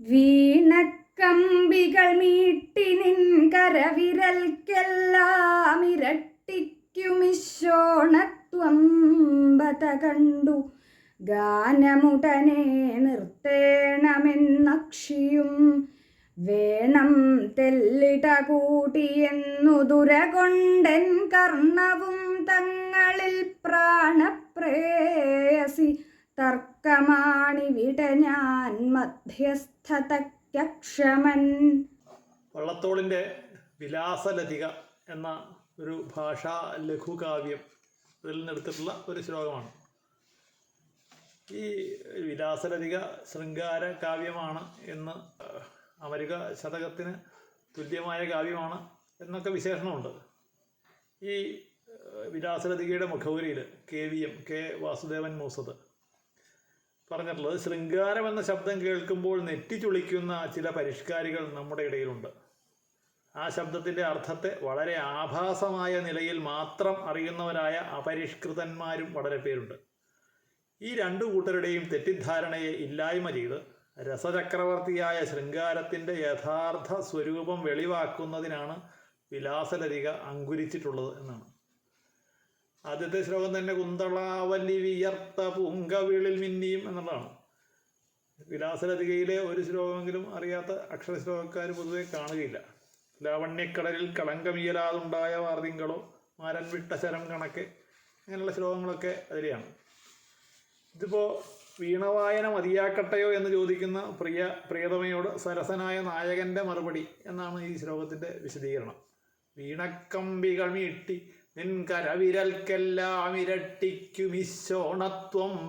വീണക്കമ്പികൾ മീട്ടി നിൻ കരവിരൽക്കെല്ലാം ഇരട്ടിക്കുമിശോണത്വം ബത കണ്ടു. ഗാനമുടനെ നിർത്തേണമെന്നക്ഷിയും വേണം തെല്ലിട കൂട്ടിയെന്നു ദുരകൊണ്ടൻ കർണവും തങ്ങളിൽ പ്രാണപ്രേയസി തർക്കമാണിവിടെ ഞാൻ മധ്യസ്ഥതക്ഷമൻ വള്ളത്തോളിന്റെ വിലാസലതിക എന്ന ഒരു ഭാഷാ ലഘുകാവ്യം ഇതിൽ നിന്നെടുത്തിട്ടുള്ള ഒരു ശ്ലോകമാണ്. ഈ വിലാസലതിക ശൃംഗാര കാവ്യമാണ് എന്ന് അമരിക ശതകത്തിന് തുല്യമായ കാവ്യമാണ് എന്നൊക്കെ വിശേഷണമുണ്ട്. ഈ വിലാസലതികയുടെ മുഖപുരിയിൽ K V M K Vasudevan Moosath പറഞ്ഞിട്ടുള്ളത് ശൃംഗാരം എന്ന ശബ്ദം കേൾക്കുമ്പോൾ നെറ്റിച്ചുളിക്കുന്ന ചില പരിഷ്കാരികൾ നമ്മുടെ ഇടയിലുണ്ട്. ആ ശബ്ദത്തിന്റെ അർത്ഥത്തെ വളരെ ആഭാസമായ നിലയിൽ മാത്രം അറിയുന്നവരായ അപരിഷ്കൃതന്മാരും വളരെ പേരുണ്ട്. ഈ രണ്ടു കൂട്ടരുടെയും തെറ്റിദ്ധാരണയെ ഇല്ലായ്മ ചെയ്ത് രസചക്രവർത്തിയായ ശൃംഗാരത്തിന്റെ യഥാർത്ഥ സ്വരൂപം വെളിവാക്കുന്നതിനാണ് വിലാസലതിക അങ്കുരിച്ചിട്ടുള്ളത് എന്നാണ്. ആദ്യത്തെ ശ്ലോകം തന്നെ കുന്തളാവല്ലി വിയർത്ത പൂങ്കവിളിൽ മിന്നിയും എന്നുള്ളതാണ്. വിലാസലതികയിലെ ഒരു ശ്ലോകമെങ്കിലും അറിയാത്ത അക്ഷരശ്ലോകക്കാർ പൊതുവെ കാണുകയില്ല. ലാവണ്യക്കടലിൽ കളങ്കമിയലാതുണ്ടായ വാർതിങ്കളോ മാരൻ വിട്ട ശരം കണക്ക് അങ്ങനെയുള്ള ശ്ലോകങ്ങളൊക്കെ അതിലെയാണ്. ഇതിപ്പോൾ വീണവായന മതിയാക്കട്ടെയോ എന്ന് ചോദിക്കുന്ന പ്രിയ പ്രിയതമയോട് സരസനായ നായകന്റെ മറുപടി എന്നാണ് ഈ ശ്ലോകത്തിന്റെ വിശദീകരണം. വീണക്കമ്പികൾ മീട്ടി നിൻ ഇരട്ടിക്കും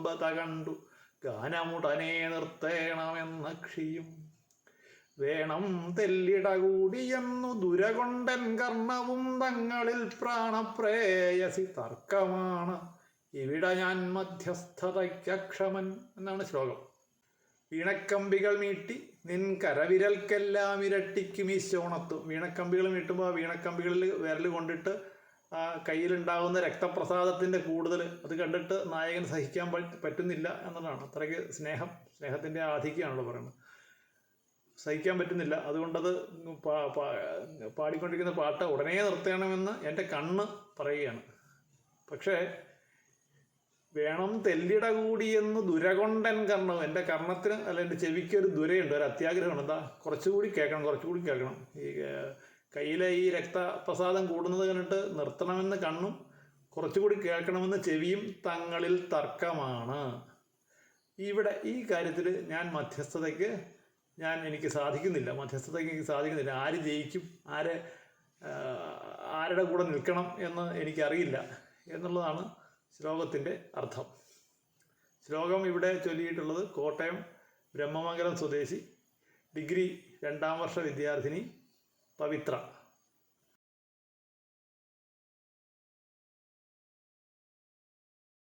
ബത കണ്ടു. ഗാനമുടനെ നിർത്തേണമെന്നക്ഷിയും വേണം തെല്ലിട കൂടിയെന്നു ദുരകൊണ്ടൻ കർണവും തങ്ങളിൽ പ്രാണപ്രേയസി തർക്കമാണ്. ഇവിടെ ഞാൻ മധ്യസ്ഥതയ്ക്കക്ഷമൻ എന്നാണ് ശ്ലോകം. വീണക്കമ്പികൾ മീട്ടി നിൻ കരവിരൽക്കെല്ലാം ഇരട്ടിക്കും ഈ ശോണത്വം വീണക്കമ്പികൾ മീട്ടുമ്പോൾ ആ വീണക്കമ്പികളിൽ വിരൽ കൊണ്ടിട്ട് ആ കയ്യിലുണ്ടാകുന്ന രക്തപ്രസാദത്തിന്റെ കൂടുതൽ അത് കണ്ടിട്ട് നായകൻ സഹിക്കാൻ പറ്റുന്നില്ല എന്നതാണ് അത്രയ്ക്ക് സ്നേഹം സ്നേഹത്തിന്റെ ആധിക്യമാണല്ലോ പറയുന്നത്. സഹിക്കാൻ പറ്റുന്നില്ല. അതുകൊണ്ടത് പാടിക്കൊണ്ടിരിക്കുന്ന പാട്ട് ഉടനെ നിർത്തണമെന്ന് എന്റെ കണ്ണ് പറയുകയാണ്. പക്ഷേ വേണം തെല്ലിട കൂടിയെന്ന് ദുരകൊണ്ടൻ കർണം എന്റെ കർണത്തിന് അല്ല എന്റെ ചെവിക്ക് ഒരു ദുരയുണ്ട് ഒരു അത്യാഗ്രഹമാണ് എന്താ കുറച്ചുകൂടി കേൾക്കണം കുറച്ചുകൂടി കേൾക്കണം. ഈ കയ്യിലെ ഈ രക്തപ്രസാദം കൂടുന്നത് കണ്ടിട്ട് നിർത്തണമെന്ന് കണ്ണും കുറച്ചുകൂടി കേൾക്കണമെന്ന് ചെവിയും തങ്ങളിൽ തർക്കമാണ്. ഇവിടെ ഈ കാര്യത്തിൽ ഞാൻ മധ്യസ്ഥതയ്ക്ക് ഞാൻ എനിക്ക് സാധിക്കുന്നില്ല. മധ്യസ്ഥതയ്ക്ക് എനിക്ക് സാധിക്കുന്നില്ല. ആര് ജയിക്കും? ആരെ ആരുടെ കൂടെ നിൽക്കണം എന്ന് എനിക്കറിയില്ല എന്നുള്ളതാണ് ശ്ലോകത്തിന്റെ അർത്ഥം. ശ്ലോകം ഇവിടെ ചൊല്ലിയിട്ടുള്ളത് കോട്ടയം ബ്രഹ്മമംഗലം സ്വദേശി ഡിഗ്രി രണ്ടാം വർഷ വിദ്യാർത്ഥിനി പവിത്ര.